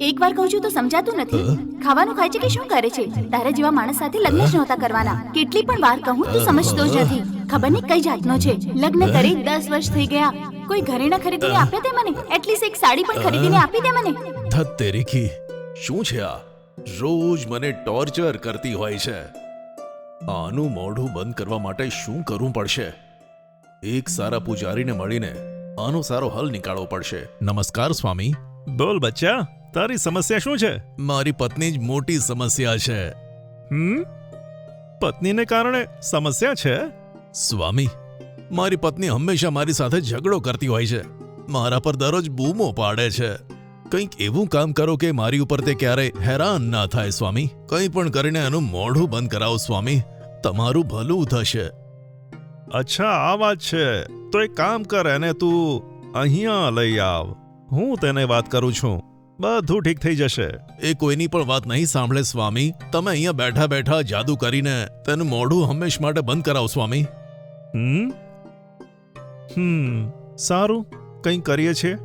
એકવાર કહું છું તો સમજાતું નથી. ખાવાનું ખાય છે કે શું કરે છે? તારા જેવા માણસ સાથે લગ્ન જ નહોતા કરવાના. કેટલી પણ વાર કહું તું સમજતો જ નથી. ખબર નહીં કઈ જાતનો છે. લગ્ન કરી દસ વર્ષ થઈ ગયા. કોઈ ઘરેણા ખરીદીને આપે તે મને? એટલીસ્ટ એક સાડી પણ ખરીદીને આપી દે મને? ધત તેરીખી શું છે આ? રોજ મને ટોર્ચર કરતી હોય છે. આનું મોઢું બંધ કરવા માટે શું કરવું પડશે? એક સારા પૂજારીને મળીને આનો સારો હલ નીકાળવો પડશે. નમસ્કાર સ્વામી. બોલ બચ્ચા. તારી સમસ્યા શું છે? મારી પત્ની જ મોટી સમસ્યા છે. હમ? પત્નીને કારણે સમસ્યા છે? સ્વામી મારી પત્ની હંમેશા મારી સાથે ઝઘડો કરતી હોય છે. મારા પર દરરોજ બૂમો પાડે છે. કંઈક એવું કામ કરો કે મારી ઉપર તે ક્યારેય હેરાન ના થાય સ્વામી. કંઈ પણ કરીને એનું મોઢું બંધ કરાવો સ્વામી. તમારું ભલું થશે. અચ્છા આ વાત છે. તો એક કામ કર એને તું અહીંયા લઈ આવ. હું તેને વાત કરું છું. બધું ઠીક થઈ જશે. એ કોઈની પણ વાત નહીં સાંભળે સ્વામી. તમે અહીંયા બેઠા બેઠા જાદુ કરીને તેનું મોઢું હંમેશ માટે બંધ કરાવો સ્વામી. હમ? હમ સારું. કંઈ કરીએ છીએ?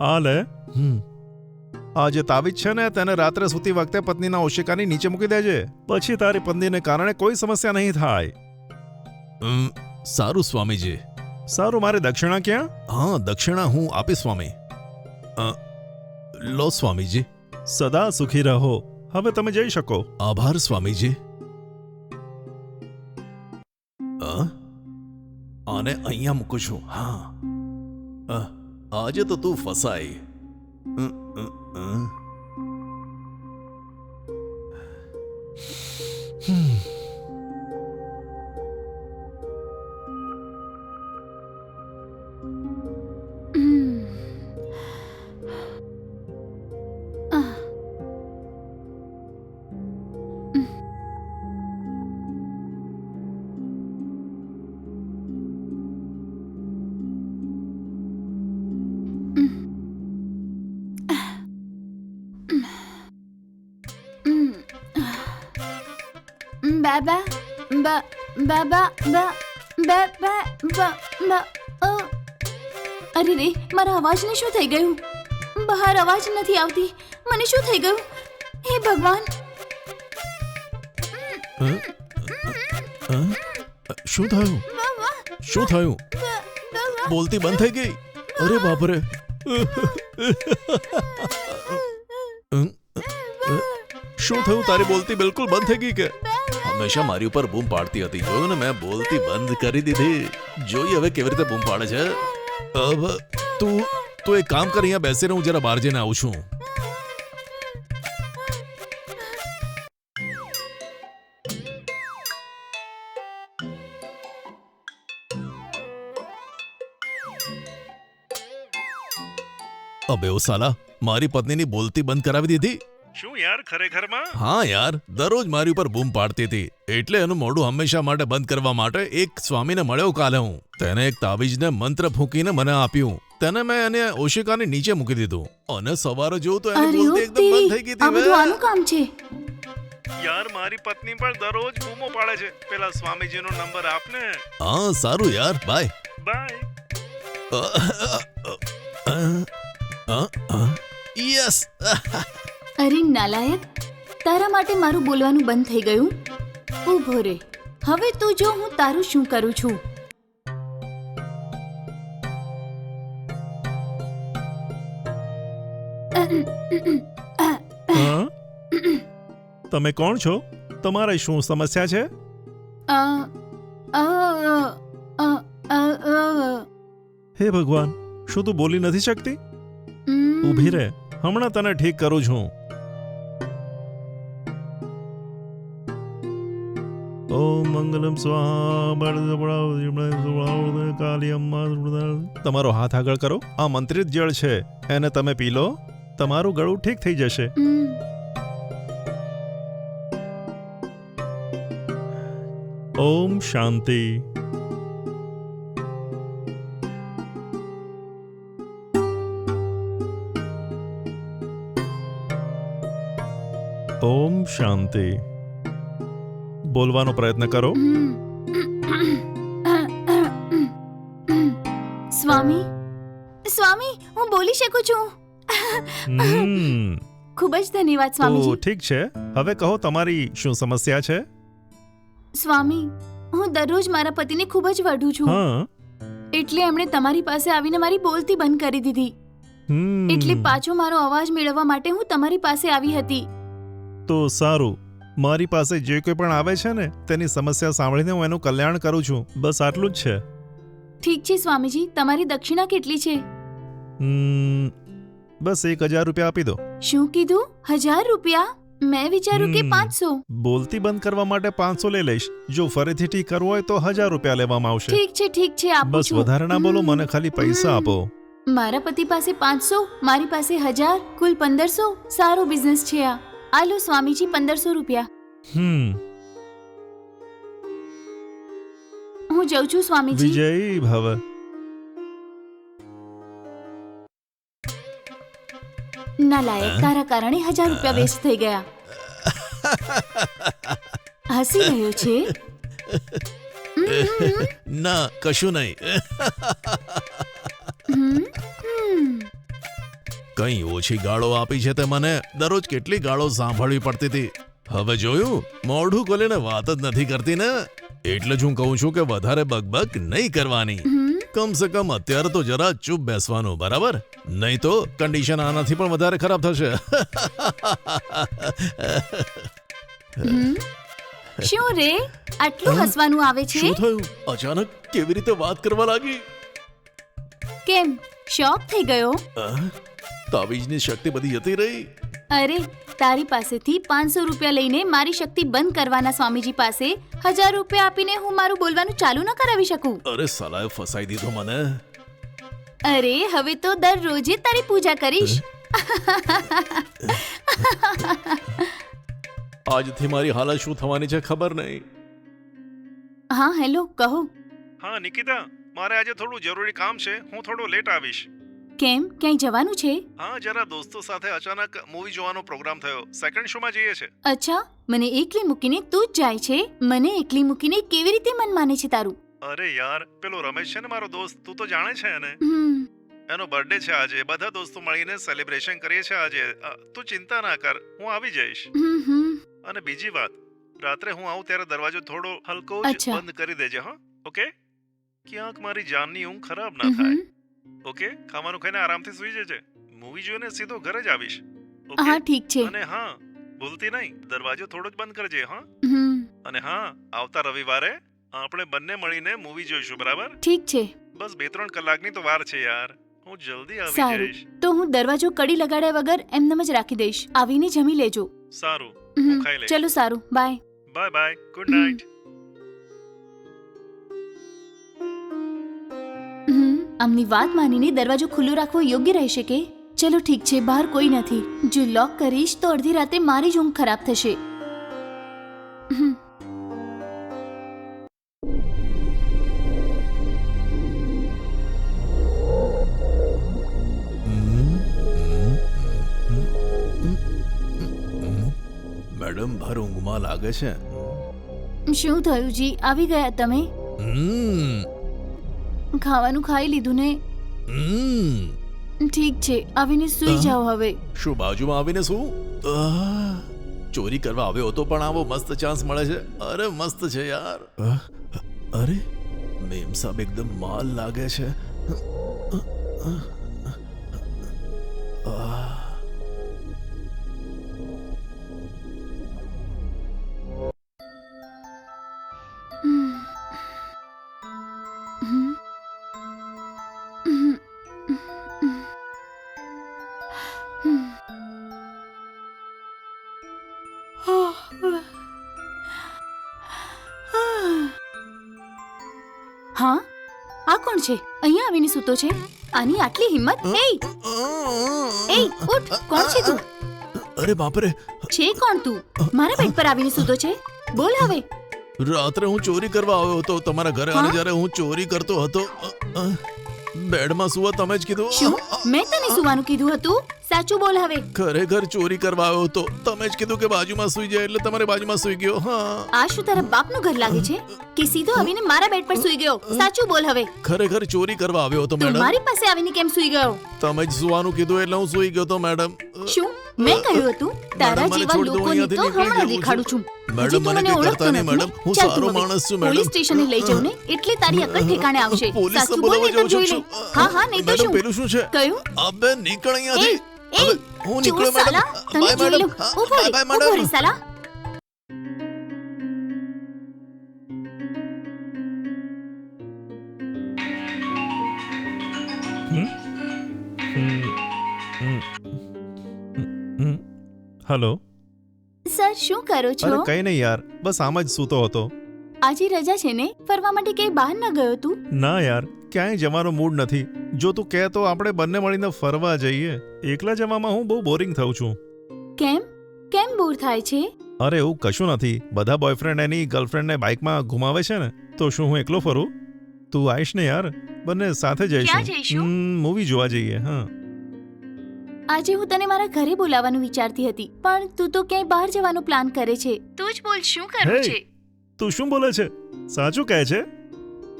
આ લે હમ. આ જે તાવીજ છે ને તેને રાત્રે સૂતી વખતે પત્નીના ઓશિકાની નીચે મૂકી દેજે. પછી તારી પત્નીને કારણે કોઈ સમસ્યા નહીં થાય. સારું સ્વામીજી. સારું મારે દક્ષિણા ક્યાં? હા દક્ષિણા હું આપીશ સ્વામી. લો સ્વામીજી. સદા સુખી રહો. હવે તમે જઈ શકો. આભાર સ્વામીજી? આને અહીંયા મૂકું છું. હા. આજે તો તું ફસાઈ. うん。બાબા બા બાબા બા બા બા બા બા અ. અરે રે મારા અવાજને શું થઈ ગયું? બહાર અવાજ નથી આવતી. મને શું થઈ ગયું? હે ભગવાન. અ? અ? શું થયું? શું થયું? બોલતી બંધ થઈ ગઈ? અરે બાપરે. અમ, અ, શું થયું? તારી બોલતી બિલકુલ બંધ થઈ ગઈ કે? હંમેશા મારી ઉપર બૂમ પાડતી હતી જોયું ને મેં બોલતી બંધ કરી દીધી જોઈ હવે કેવી રીતે બૂમ પાડે છે હવે તું તું એક કામ કર અહીંયા બેસીને હું જરા બહાર જઈને આવું છું અબે ઓ સાલા મારી પત્નીની બોલતી બંધ કરાવી દીધી શું યાર ખરેખરમાં હા યાર દરરોજ મારી ઉપર બૂમ પાડતી હતી એટલે એનું મોઢું હંમેશા માટે બંધ કરવા માટે એક સ્વામીને મળ્યો કાલે હું તેને એક તાવીજને મંત્ર ફૂંકીને મને આપ્યું તેને મેં એને ઓશિકાની નીચે મૂકી દીધું અને સવારે જોઉં તો એની બોલતી એકદમ બંધ થઈ ગઈ ગઈ આ બધું હતી આનું કામ છે યાર મારી પત્ની પણ દરરોજ બૂમો પાડે છે પેલા સ્વામીજીનો નંબર આપને હા સારું યાર બાય બાય યસ અરે નાલાયક તારા માટે મારું બોલવાનું બંધ થઈ ગયું. ઊભો રે હવે તું જો હું તારું શું કરું છું. તમે કોણ છો? તમારે શું સમસ્યા છે? હે ભગવાન શું તું બોલી નથી શકતી? ઊભી રહે હમણાં તને ઠીક કરું છું. મંગલમ તમારો હાથ આગળ કરો. આ મંત્રિત જળ છે. એને તમે પી લો. તમારું ગળું ઠીક થઈ જશે. ઓમ શાંતિ. ઓમ શાંતિ. બોલવાનો પ્રયત્ન કરો. સ્વામી સ્વામી હું બોલી શકું છું? ખૂબ જ ધન્યવાદ સ્વામી ઠીક છે. હવે કહો તમારી શું સમસ્યા છે? સ્વામી હું દરરોજ મારા પતિને ખૂબ જ વઢું છું. હા. એટલે એમણે તમારી પાસે આવીને મારી બોલતી બંધ કરી દીધી. એટલે પાછો મારો અવાજ મેળવવા માટે હું તમારી પાસે આવી હતી. તો સારું. મારી પાસે જે કોઈ પણ આવે છે ને તેની સમસ્યા સાંભળીને હું એનું કલ્યાણ કરું છું. બસ આટલું જ છે. ઠીક છે સ્વામીજી. તમારી દક્ષિણા કેટલી છે? હમ, બસ એક હજાર રૂપિયા આપી દો. શું કીધું? હજાર રૂપિયા? મેં વિચાર્યું કે હમ. પાંચસો. બોલતી બંધ કરવા માટે પાંચસો લઈ લઈશ. જો ફરીથી ઠીક કરવું હોય તો હજાર રૂપિયા લેવામાં આવશે. ઠીક છે ઠીક છે આપું બસ છું. વધારે ના બોલો મને ખાલી પૈસા હમ. આપો. મારા પતિ પાસે પાંચસો મારી પાસે હજાર કુલ પંદરસો. સારો બિઝનેસ છે આ. આ લો સ્વામીજી પંદરસો રૂપિયા હમ હું જઉં છું સ્વામીજી વિજય ભવ નાલાયક તારા કારણે હજાર રૂપિયા વેસ્ટ થઈ ગયા હસી રહ્યો છે હમ, ના કશું નહીં કઈ ઓછી ગાળો આપી છે તે મને દરરોજ કેટલી ગાળો સાંભળવી પડતી હતી. હવે જોયું મોઢું ખોલીને વાત જ નથી કરતી ને? એટલે જ હું કહું છું કે વધારે બકબક નહીં કરવાની. કમ સે કમ અત્યારે તો જરા ચૂપ બેસવાનું બરાબર? નહીં તો કન્ડિશન આનાથી પણ વધારે ખરાબ થશે. શું રે? આટલું હસવાનું આવે છે? શું થયું? અચાનક કેવી રીતે વાત કરવા લાગી? કેમ? શોક થઈ ગયો? તાવીજની શક્તિ બધી જતી રહી. અરે તારી પાસેથી પાંચસો રૂપિયા લઈને મારી શક્તિ બંધ કરવાના સ્વામીજી પાસે હજાર રૂપિયા આપીને હું મારું બોલવાનું ચાલુ ન કરાવી શકું? અરે સલાહ ફસાઈ દીધો મને. અરે હવે તો દરરોજે તારી પૂજા કરીશ. આજથી મારી હાલત શું થવાની છે ખબર નહીં. હા હેલો કહો. હા નિકિતા મારે આજે થોડું જરૂરી કામ છે. હું થોડો લેટ આવીશ. કેમ? ક્યાંય જવાનું છે? હા જરા દોસ્તો સાથે અચાનક મૂવી જોવાનો પ્રોગ્રામ થયો. સેકન્ડ શોમાં જઈએ છે. અચ્છા મને એકલી મૂકીને તું જ જાય છે? મને એકલી મૂકીને કેવી રીતે મન માને છે તારું? અરે યાર પેલો રમેશ છે ને મારો દોસ્ત તું તો જાણે છે એને. એનો બર્થડે છે આજે. બધા દોસ્તો મળીને સેલિબ્રેશન કરીએ છે આજે. તું ચિંતા ના કર હું આવી જઈશ. અને બીજી વાત રાત્રે હું આવું ત્યારે દરવાજો થોડો હલકો બંધ કરી દેજે હા? ઓકે ક્યાંક મારી જાનની ઊંઘ ખરાબ ના થાય. ઓકે ખાવાનું ખાઈને આરામથી સૂઈ જજે. મૂવી જોઈને સીધો ઘરે જ આવીશ. હા ઠીક છે. અને હા ભૂલતી નહીં દરવાજો થોડો જ બંધ કરજે હા? હમ. અને હા આવતા રવિવારે આપણે બંને મળીને મૂવી જોઈશું બરાબર? ઠીક છે. બસ બે ત્રણ કલાકની તો વાર છે યાર. હું જલ્દી આવી સારું. જઈશ. તો હું દરવાજો કડી લગાડ્યા વગર એમનેમ જ રાખી દઈશ. આવીને જમી લેજો. સારું. હમ. હું ખાઈ લઈશ. ચલો સારું. Bye. Bye bye. Good. Night આમની વાત માનીને દરવાજો ખુલ્લો રાખવો યોગ્ય રહેશે કે ચલો ઠીક છે બહાર કોઈ નથી. જો લોક કરીશ તો અડધી રાતે મારી જ ઊંઘ ખરાબ થશે. મેડમ ભર ઊંઘમાં લાગે છે. શું થયું જી? આવી ગયા તમે? હમ, ખાવાનું ખાઈ લીધું ને? હમ. ઠીક છે આવીને સૂઈ. જાઓ હવે. શું બાજુમાં આવીને શું ચોરી કરવા આવ્યો હતો પણ આવો મસ્ત ચાન્સ મળે છે. અરે મસ્ત છે યાર. અરે મેમ સાહેબ એકદમ માલ લાગે છે. આહ. અહીંયા આવીને સૂતો છે. આની આટલી હિંમત? એ એ ઉઠ. કોણ છે તું? અરે બાપરે. છે કોણ તું? મારા બેડ પર આવીને સૂતો છે. બોલ હવે. રાત્રે હું ચોરી કરવા આવ્યો હતો. તમારા ઘરે અને? જ્યારે હું ચોરી કરતો હતો બેડમાં સુવા તમે જ કીધું. શું? મેં તને સુવાનું કીધું હતું? સાચું બોલ હવે. ખરેખર ચોરી કરવા આવ્યો હતો તમે જ કીધું કે બાજુમાં સુઈ જાય એટલે તમારે બાજુમાં સુઈ ગયો હા. આ શું તારા બાપનું ઘર લાગે છે? કે સીધો આવીને મારા બેડ પર સૂઈ ગયો? સાચું બોલ હવે. ખરેખર ચોરી કરવા આવ્યો હતો મેડમ મારી પાસે આવીને કેમ સૂઈ ગયો? તમે જ સુવાનું કીધું એટલે હું સુઈ ગયો તો મેડમ શું? મેં કહ્યું હતું તારા જેવા લોકોને તો હમણાં દેખાડું છું. મેડમ, મને કરતા નહીં, મેડમ. હું સારો માણસ છું, મેડમ. પોલીસ સ્ટેશને લઈ જાઉં ને એટલે તારી અક્કલ ઠેકાણે આવશે. સાચું બોલ બોલાવવા તો જોઈ લે. હા હા નહીં તો શું? પેલું શું છે? કયું અબે નીકળ અહીંયાથી. હવે હું ચોર નીકળ્યો સાલા તને બાય જોઈ મેડમ લઉં હા, ઊભો બાય રે બાય ઊભો રે મેડમ સાલા હલો સર શું કરો છો અરે કઈ નહીં યાર બસ આમ જ સૂતો હતો આજે રજા છે ને ફરવા માટે કઈ બહાર ન ગયો તું ના યાર ક્યાંય જવાનો મૂડ નથી. જો તું કહે તો આપણે બંને મળીને ફરવા જઈએ. એકલા જવામાં હું બહુ બોરિંગ થઉં છું. કેમ? કેમ બોર થાય છે? અરે એવું કશું નથી. બધા બોયફ્રેન્ડ એની ગર્લફ્રેન્ડને બાઇકમાં ઘુમાવે છે ને તો શું હું એકલો ફરું? તું આવીશ ને યાર. બંને સાથે જઈશું? મૂવી જોવા જઈએ હા. આજે હું તને મારા ઘરે બોલાવવાનું વિચારતી હતી પણ તું તો ક્યાંય બહાર જવાનો પ્લાન કરે છે. તું જ બોલ શું કરું છે? તું શું બોલે છે? સાચું કહે છે?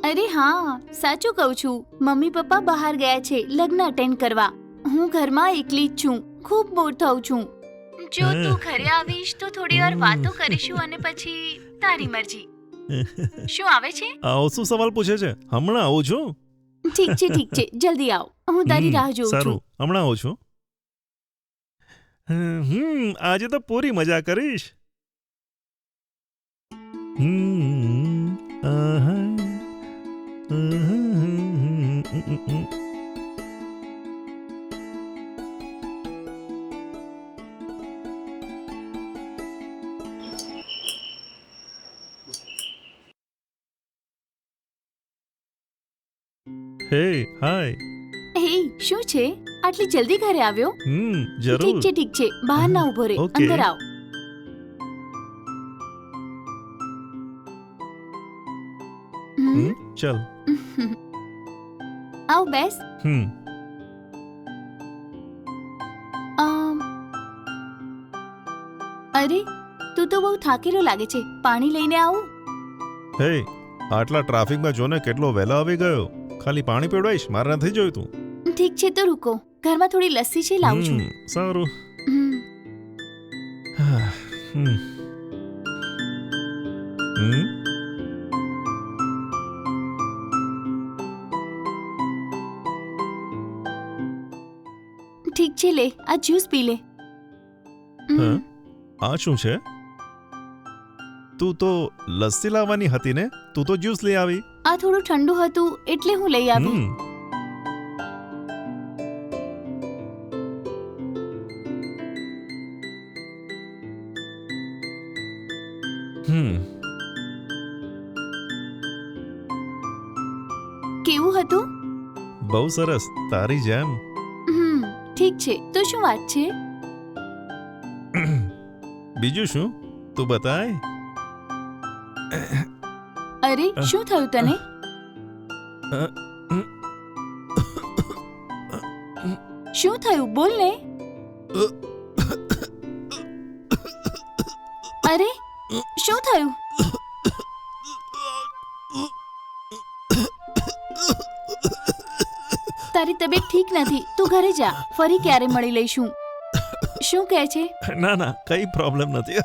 અરે હા સાચું કહું છું. મમ્મી પપ્પા બહાર ગયા છે લગ્ન અટેન્ડ કરવા. હું ઘરમાં એકલી જ છું. ખૂબ બોર થઉં છું. જો તું ઘરે આવીશ તો થોડી વાર વાતો કરીશું અને પછી તારી મરજી. શું આવે છે? આવો શું સવાલ પૂછે છે? હમણાં આવું છું? ઠીક છે ઠીક છે. જલ્દી આવ. હું તારી રાહ જોઉં છું. સારું. હમણાં આવું છું? હમ આજે તો પૂરી મજા કરીશ. હમ, હે હાય હે શું છે? આટલી જલ્દી ઘરે આવ્યો? હમ ઠીક છે ઠીક છે. બહાર ના ઊભો રે. અંદર આવ. હમ? ચલ આવ બેસ હમ અમ, અરે તું તો બહુ થાકેલો લાગે છે પાણી લઈને આવું હે આટલા ટ્રાફિકમાં જોને કેટલો વહેલો આવી ગયો ખાલી પાણી પીવડાવીશ મારે નથી જોયું તું ઠીક છે તો રૂકો ઘરમાં થોડી લસ્સી છે લાવું છું હમ, સારું હમ, હા, હમ. હમ છે લે આ જ્યુસ પી લે. હમ, હા? આ શું છે? તું તો લસ્સી લાવવાની હતી ને? તું તો જ્યુસ લઈ આવી. આ થોડું ઠંડુ હતું એટલે હું લઈ આવી. હમ. હમ. કેવું હતું? બહુ સરસ તારી જેમ. ઠીક છે તો શું વાત છે બીજું શું તું બતાય અરે શું થયું તને શું થયું બોલ ને અરે શું થયું તારી તબિયત ઠીક નથી તું ઘરે જા ફરી ક્યારે મળી લઈશું. શું કહે છે? ના ના કઈ પ્રોબ્લેમ નથી.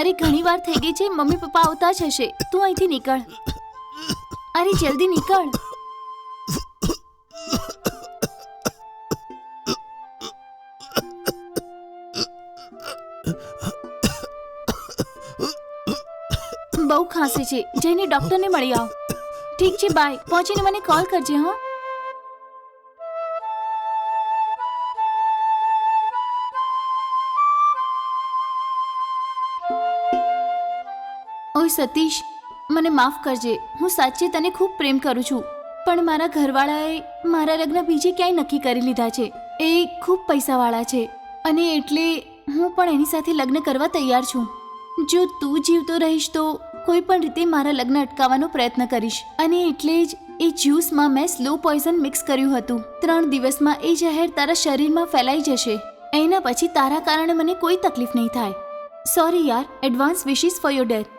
અરે ઘણી વાર થઈ ગઈ છે મમ્મી પપ્પા આવતા જ હશે તું અહીંથી નીકળ. અરે જલ્દી નીકળ. બહુ ખાંસી છે જઈને ડોક્ટરને મળી આવ. ઠીક છે બાય પહોંચીને મને કોલ કરજે હા. ઓય સતીશ, મને માફ કરજે, હું સાચે તને ખૂબ પ્રેમ કરું છું, પણ મારા ઘરવાળાએ મારા લગ્ન બીજે ક્યાંય નક્કી કરી લીધા છે. એ ખૂબ પૈસાવાળા છે, અને એટલે હું પણ એની સાથે લગ્ન કરવા તૈયાર છું. જો તું જીવતો રહીશ તો કોઈ પણ રીતે મારા લગ્ન અટકાવવાનો પ્રયત્ન કરીશ. અને એટલે જ એ જ્યુસમાં મેં સ્લો પોઈઝન મિક્સ કર્યું હતું. ત્રણ દિવસમાં એ જહેર તારા શરીરમાં ફેલાઈ જશે. એના પછી તારા કારણે મને કોઈ તકલીફ નહીં થાય. સોરી યાર, advance wishes for your death.